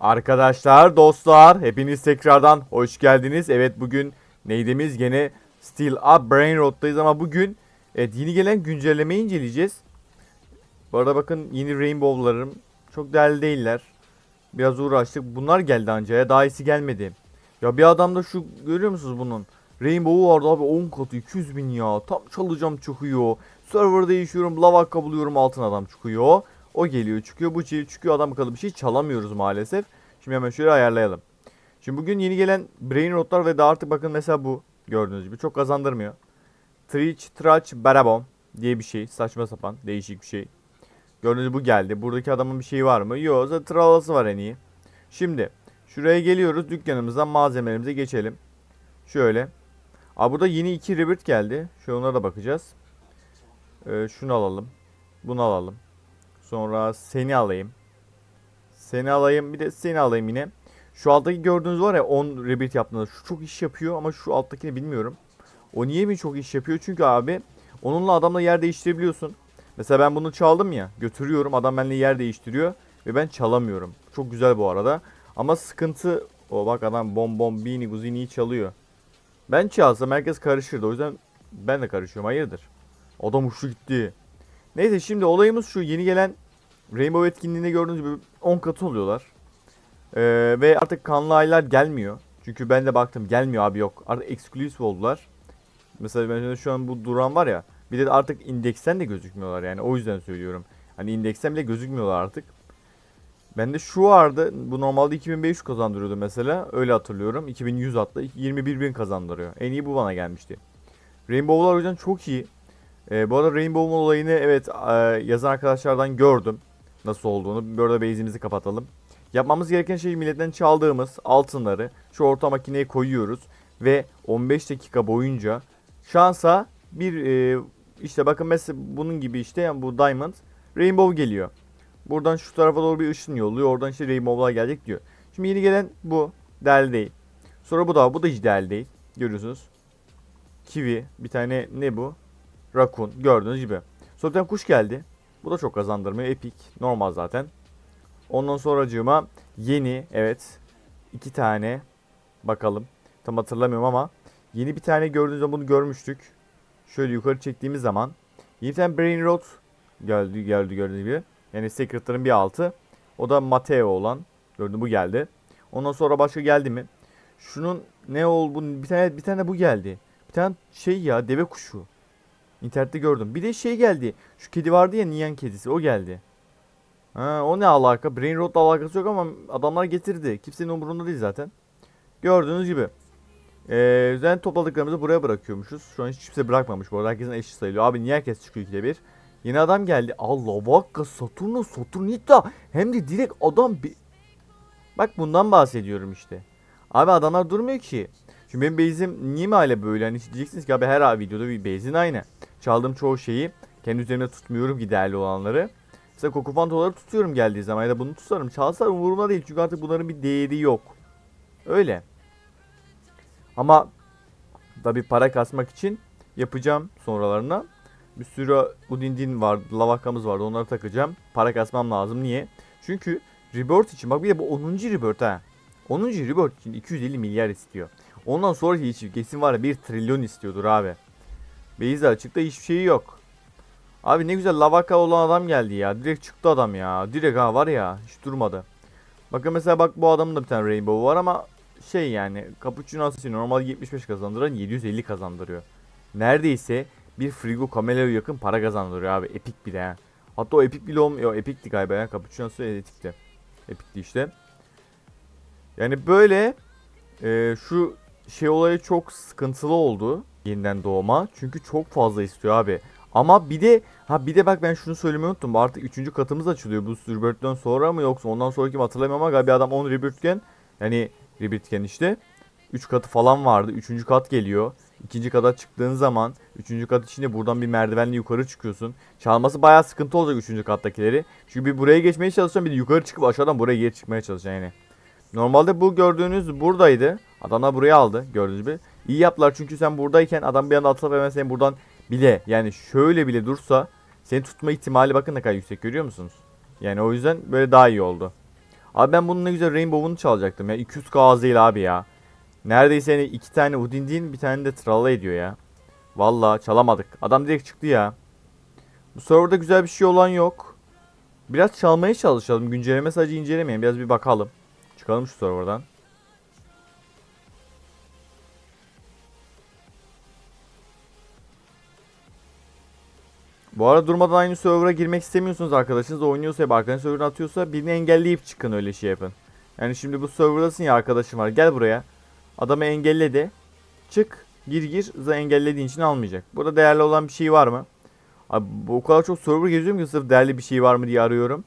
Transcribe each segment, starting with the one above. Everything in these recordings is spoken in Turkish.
Arkadaşlar, dostlar, hepiniz tekrardan hoş geldiniz. Evet bugün neydimiz? Gene Steel Up Brain Road'dayız ama bugün evet, yeni gelen güncellemeyi inceleyeceğiz. Bu arada bakın yeni Rainbow'larım çok değerli değiller. Biraz uğraştık. Bunlar geldi anca ya. Daha iyisi gelmedi. Ya bir adamda şu görüyor musunuz bunun? Rainbow'u vardı abi 10 katı 200 bin ya. Tam çalacağım çıkıyor. Server değişiyorum. Lavaka buluyorum altın adam çıkıyor. O geliyor çıkıyor bu çiğ çıkıyor adam bakalım bir şey çalamıyoruz maalesef. Şimdi hemen şöyle ayarlayalım. Şimdi bugün yeni gelen Brain Rot'lar ve de artık bakın mesela bu gördüğünüz gibi çok kazandırmıyor. Trich, Trach, Barabon diye bir şey. Saçma sapan değişik bir şey. Gördüğünüz gibi bu geldi. Buradaki adamın bir şeyi var mı? Yok zaten tralası var en iyi. Şimdi şuraya geliyoruz. Dükkanımızdan malzemelerimize geçelim. Şöyle. Aa burada yeni iki rebirth geldi. Şöyle onlara da bakacağız. Ee, şunu alalım. Bunu alalım. Sonra seni alayım. Seni alayım. Bir de seni alayım yine. Şu alttaki gördüğünüz var ya 10 rebirth yaptığında şu çok iş yapıyor ama şu alttakini bilmiyorum. O niye mi çok iş yapıyor? Çünkü abi onunla adamla yer değiştirebiliyorsun. Mesela ben bunu çaldım ya götürüyorum adam benimle yer değiştiriyor ve ben çalamıyorum. Çok güzel bu arada. Ama sıkıntı o bak adam bom bom bini guziniyi çalıyor. Ben çalsam herkes karışırdı o yüzden ben de karışıyorum hayırdır. Adam uçtu gitti. Neyse şimdi olayımız şu yeni gelen Rainbow etkinliğinde gördüğünüz gibi 10 katı oluyorlar. Ee, ve artık kanlı aylar gelmiyor. Çünkü ben de baktım gelmiyor abi yok. Artık exclusive oldular. Mesela ben şu an bu duran var ya. Bir de artık indeksten de gözükmüyorlar yani o yüzden söylüyorum. Hani indeksten bile gözükmüyorlar artık. Bende şu vardı. Bu normalde 2500 kazandırıyordu mesela. Öyle hatırlıyorum. 2100 hatta 21.000 kazandırıyor. En iyi bu bana gelmişti. Rainbow'lar o yüzden çok iyi. Ee, bu arada Rainbow'un olayını evet e, yazan arkadaşlardan gördüm. Nasıl olduğunu. Bir arada base'imizi kapatalım. Yapmamız gereken şey milletten çaldığımız altınları şu orta makineye koyuyoruz. Ve 15 dakika boyunca şansa bir e, işte bakın mesela bunun gibi işte yani bu Diamond Rainbow geliyor. Buradan şu tarafa doğru bir ışın yolluyor. Oradan işte Rainbow'lar gelecek diyor. Şimdi yeni gelen bu. Değerli değil. Sonra bu da bu da hiç değerli değil. Görüyorsunuz. Kiwi. Bir tane ne bu? Raccoon. Gördüğünüz gibi. Sonra tane kuş geldi. Bu da çok kazandırmıyor. Epic. Normal zaten. Ondan sonracığıma yeni evet iki tane bakalım. Tam hatırlamıyorum ama yeni bir tane gördüğünüz zaman bunu görmüştük. Şöyle yukarı çektiğimiz zaman yeni bir tane Brain Rot geldi geldi gördüğünüz gibi. Yani Secret'ların bir altı. O da Mateo olan. Gördün bu geldi. Ondan sonra başka geldi mi? Şunun ne oldu? Bir tane bir tane bu geldi. Bir tane şey ya deve kuşu. İnternette gördüm. Bir de şey geldi. Şu kedi vardı ya Niyan kedisi. O geldi. Ha, o ne alaka? Brain Rot'la alakası yok ama adamlar getirdi. Kimsenin umurunda değil zaten. Gördüğünüz gibi. Ee, zaten topladıklarımızı buraya bırakıyormuşuz. Şu an hiç kimse bırakmamış bu arada. Herkesin eşit sayılıyor. Abi niye herkes çıkıyor ikide bir? Yeni adam geldi. Allah vakka Saturnus Saturnita. Hem de direkt adam bir... Bak bundan bahsediyorum işte. Abi adamlar durmuyor ki. Şimdi benim base'im niye mi hala böyle? Hani diyeceksiniz ki abi her videoda bir base'in aynı. Çaldığım çoğu şeyi kendi üzerine tutmuyorum ki değerli olanları. Mesela kokufantoları tutuyorum geldiği zaman ya da bunu tutarım. Çalsalar umurumda değil çünkü artık bunların bir değeri yok. Öyle. Ama tabi para kasmak için yapacağım sonralarına. Bir sürü udindin var, lavakamız vardı onları takacağım. Para kasmam lazım. Niye? Çünkü Rebirth için bak bir de bu 10. Rebirth ha. 10. Rebirth için 250 milyar istiyor. Ondan sonraki için kesin var ya 1 trilyon istiyordur abi. Beyza açıkta hiçbir şeyi yok. Abi ne güzel lavaka olan adam geldi ya. Direkt çıktı adam ya. Direkt ha var ya hiç durmadı. Bakın mesela bak bu adamın da bir tane rainbow var ama şey yani Cappuccino Assassin normal 75 kazandıran 750 kazandırıyor. Neredeyse bir Frigo Camelo'ya yakın para kazandırıyor abi. Epic bir de ha. Hatta o epic bile olmuyor. Epic'ti galiba ya. Cappuccino Assassin epic'ti. Epic'ti işte. Yani böyle e, şu şey olayı çok sıkıntılı oldu. Yeniden doğma. Çünkü çok fazla istiyor abi. Ama bir de ha bir de bak ben şunu söylemeyi unuttum. Artık 3. katımız açılıyor. Bu Rebirth'ten sonra mı yoksa ondan sonraki mi hatırlamıyorum ama galiba adam 10 Rebirth'ken yani Rebirth'ken işte 3 katı falan vardı. 3. kat geliyor. İkinci kata çıktığın zaman 3. kat içinde buradan bir merdivenle yukarı çıkıyorsun. Çalması bayağı sıkıntı olacak 3. kattakileri. Çünkü bir buraya geçmeye çalışacağım bir de yukarı çıkıp aşağıdan buraya geri çıkmaya çalışacağım yani. Normalde bu gördüğünüz buradaydı. Adamlar buraya aldı gördüğünüz gibi. İyi yaptılar çünkü sen buradayken adam bir anda atılıp hemen seni buradan bile yani şöyle bile dursa seni tutma ihtimali bakın ne kadar yüksek görüyor musunuz? Yani o yüzden böyle daha iyi oldu. Abi ben bunun ne güzel Rainbow'unu çalacaktım ya. 200k az değil abi ya. Neredeyse hani iki tane Udindin bir tane de Tralla ediyor ya. Vallahi çalamadık. Adam direkt çıktı ya. Bu serverda güzel bir şey olan yok. Biraz çalmaya çalışalım. Güncelleme sadece incelemeyin. Biraz bir bakalım. Çıkalım şu serverdan. Bu arada durmadan aynı server'a girmek istemiyorsunuz arkadaşınız oynuyorsa ya arkadaşınız server'ını atıyorsa birini engelleyip çıkın öyle şey yapın. Yani şimdi bu server'dasın ya arkadaşım var gel buraya. Adamı engelle de. Çık gir gir engellediğin için almayacak. Burada değerli olan bir şey var mı? Abi o kadar çok server geziyorum ki sırf değerli bir şey var mı diye arıyorum.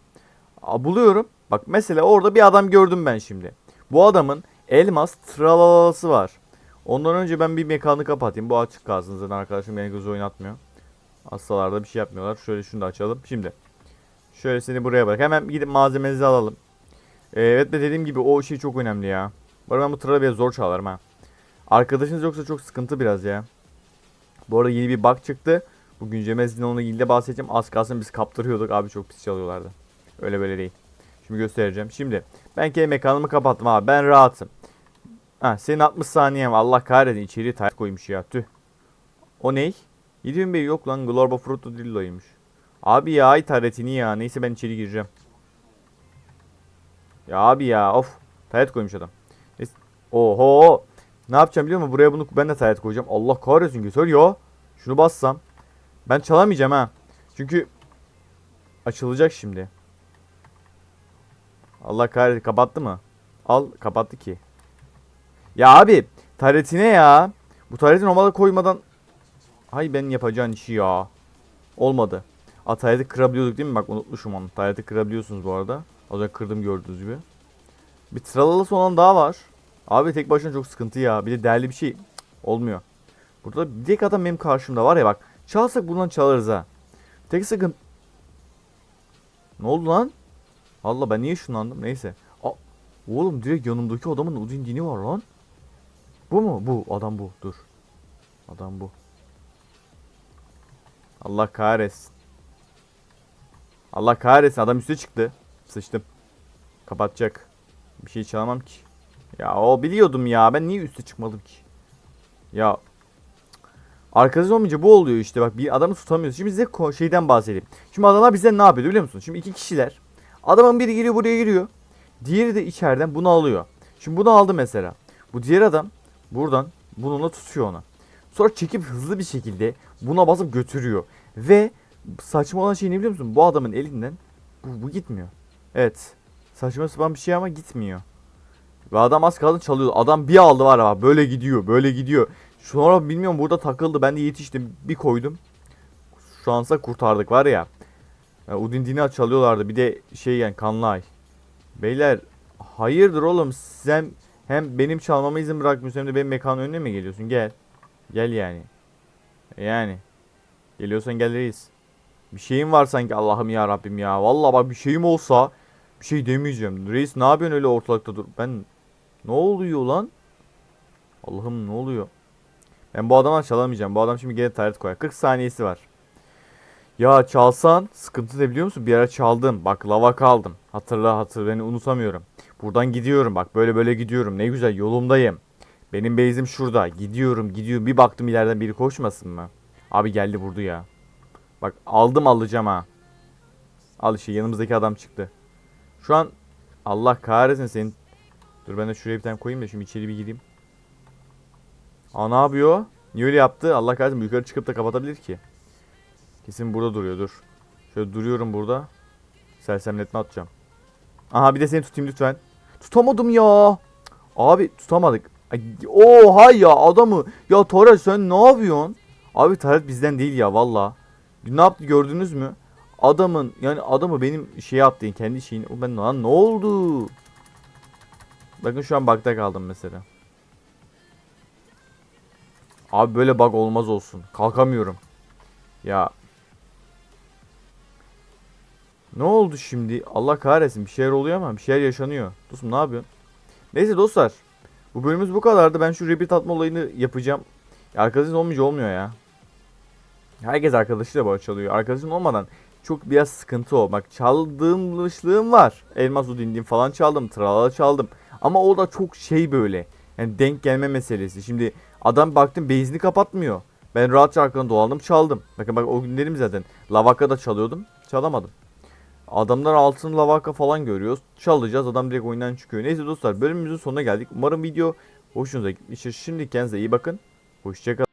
Aa, buluyorum. Bak mesela orada bir adam gördüm ben şimdi. Bu adamın elmas tralalası var. Ondan önce ben bir mekanı kapatayım. Bu açık kalsın zaten arkadaşım beni göz oynatmıyor. Hastalarda bir şey yapmıyorlar. Şöyle şunu da açalım. Şimdi. Şöyle seni buraya bırak. Hemen gidip malzemenizi alalım. Ee, evet de dediğim gibi o şey çok önemli ya. Arada ben bu tralayı zor çalarım ha. Arkadaşınız yoksa çok sıkıntı biraz ya. Bu arada yeni bir bug çıktı. Bu güncelleme sizinle onunla ilgili de bahsedeceğim. Az kalsın biz kaptırıyorduk. Abi çok pis çalıyorlardı. Öyle böyle değil. Şimdi göstereceğim. Şimdi ben kendi mekanımı kapattım abi. Ben rahatım. Ha senin 60 saniyen. Allah kahretsin içeriye tayt koymuş ya. Tüh. O ney? 7000 bey yok lan. Glorba Fruto Dillo'ymuş. Abi ya ay taretini ya. Neyse ben içeri gireceğim. Ya abi ya of. Taret koymuş adam. Neyse. Oho. Ne yapacağım biliyor musun? Buraya bunu ben de taret koyacağım. Allah kahretsin götür ya. Şunu bassam. Ben çalamayacağım ha. Çünkü açılacak şimdi. Allah kahretsin kapattı mı? Al kapattı ki. Ya abi taretine ya. Bu tareti normalde koymadan Hay ben yapacağın işi ya. Olmadı. Aa tareti kırabiliyorduk değil mi? Bak unutmuşum onu. Tareti kırabiliyorsunuz bu arada. Az önce kırdım gördüğünüz gibi. Bir tralalısı olan daha var. Abi tek başına çok sıkıntı ya. Bir de değerli bir şey. Olmuyor. Burada bir tek adam benim karşımda var ya bak. Çalsak bundan çalarız ha. Tek sıkıntı... Ne oldu lan? Allah ben niye şunlandım? Neyse. Aa, oğlum direkt yanımdaki adamın udin dini var lan. Bu mu? Bu. Adam bu. Dur. Adam bu. Allah kahretsin. Allah kahretsin adam üste çıktı. Sıçtım. Kapatacak. Bir şey çalamam ki. Ya o biliyordum ya. Ben niye üste çıkmadım ki? Ya Arkadaş olmayınca bu oluyor işte bak bir adamı tutamıyoruz. Şimdi size şeyden bahsedeyim. Şimdi adamlar bize ne yapıyor biliyor musunuz? Şimdi iki kişiler. Adamın biri giriyor buraya giriyor. Diğeri de içeriden bunu alıyor. Şimdi bunu aldı mesela. Bu diğer adam buradan bununla tutuyor onu. Sonra çekip hızlı bir şekilde buna basıp götürüyor. Ve saçma olan şey ne biliyor musun? Bu adamın elinden bu, bu gitmiyor. Evet. Saçma sapan bir şey ama gitmiyor. Ve adam az kaldı çalıyor. Adam bir aldı var ama böyle gidiyor. Böyle gidiyor. Sonra bilmiyorum burada takıldı. Ben de yetiştim. Bir koydum. Şu ansa kurtardık var ya. ya Udindini çalıyorlardı. Bir de şey yani kanlı ay. Beyler hayırdır oğlum sen hem benim çalmama izin bırakmıyorsun hem de benim mekanın önüne mi geliyorsun? Gel. Gel yani. Yani. Geliyorsan gel reis. Bir şeyim var sanki Allah'ım ya Rabbim ya. Vallahi bak bir şeyim olsa bir şey demeyeceğim. Reis ne yapıyorsun öyle ortalıkta dur. Ben ne oluyor lan? Allah'ım ne oluyor? Ben bu adama çalamayacağım. Bu adam şimdi gene taret koyar. 40 saniyesi var. Ya çalsan sıkıntı ne biliyor musun? Bir ara çaldım. Bak lava kaldım. Hatırla hatırla beni unutamıyorum. Buradan gidiyorum bak böyle böyle gidiyorum. Ne güzel yolumdayım. Benim base'im şurada. Gidiyorum gidiyorum. Bir baktım ileriden biri koşmasın mı? Abi geldi vurdu ya. Bak aldım alacağım ha. Al işte yanımızdaki adam çıktı. Şu an Allah kahretsin senin. Dur ben de şuraya bir tane koyayım da şimdi içeri bir gireyim. Aa ne yapıyor? Niye öyle yaptı? Allah kahretsin yukarı çıkıp da kapatabilir ki. Kesin burada duruyor dur. Şöyle duruyorum burada. Sersemletme atacağım. Aha bir de seni tutayım lütfen. Tutamadım ya. Abi tutamadık. Oha ya adamı. Ya Tora sen ne yapıyorsun? Abi Taret bizden değil ya valla. Ne yaptı gördünüz mü? Adamın yani adamı benim şeye attı kendi şeyini. O ben lan ne oldu? Bakın şu an bug'da kaldım mesela. Abi böyle bug olmaz olsun. Kalkamıyorum. Ya. Ne oldu şimdi? Allah kahretsin bir şeyler oluyor ama bir şeyler yaşanıyor. Dostum ne yapıyorsun? Neyse dostlar. Bu bölümümüz bu kadardı. Ben şu repeat atma olayını yapacağım. Arkadaşın olmayınca olmuyor ya. Herkes arkadaşıyla arada çalıyor. Arkadaşın olmadan çok biraz sıkıntı o. Bak çaldığımlışlığım var. Elmas Udin'dim falan çaldım. Tralala çaldım. Ama o da çok şey böyle. Yani denk gelme meselesi. Şimdi adam baktım base'ini kapatmıyor. Ben rahatça arkadan dolandım çaldım. Bakın bak o günlerim zaten. Lavaka da çalıyordum. Çalamadım. Adamlar altın lavaka falan görüyoruz. Çalacağız. Adam direkt oyundan çıkıyor. Neyse dostlar bölümümüzün sonuna geldik. Umarım video hoşunuza gitmiştir. Şimdi kendinize iyi bakın. Hoşçakalın.